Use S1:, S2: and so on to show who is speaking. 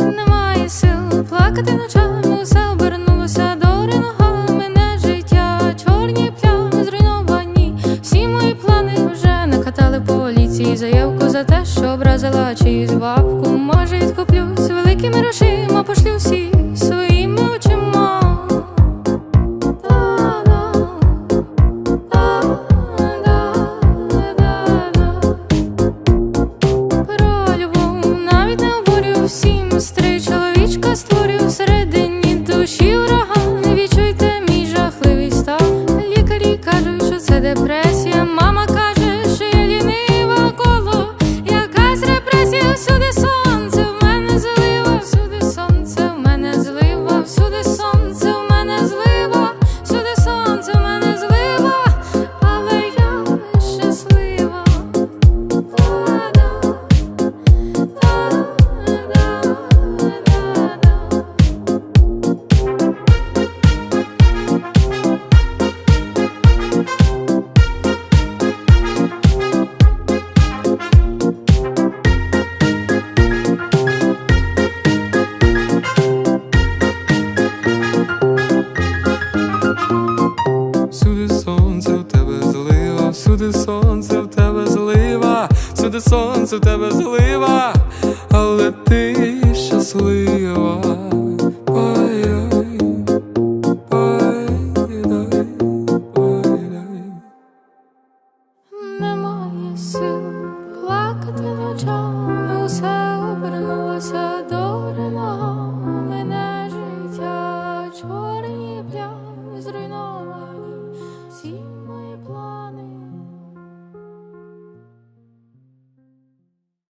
S1: Немає сил плакати ночами, все обернулося до ногами мене життя, чорні плями зруйновані. Всі мої плани вже накатали поліції. Заявку за те, що образила чиюсь бабку. Може, відкуплюсь всюди сонце в
S2: тебе злива, всюди сонце в тебе злива, але ти щаслива.
S1: Немає сил плакати ночами.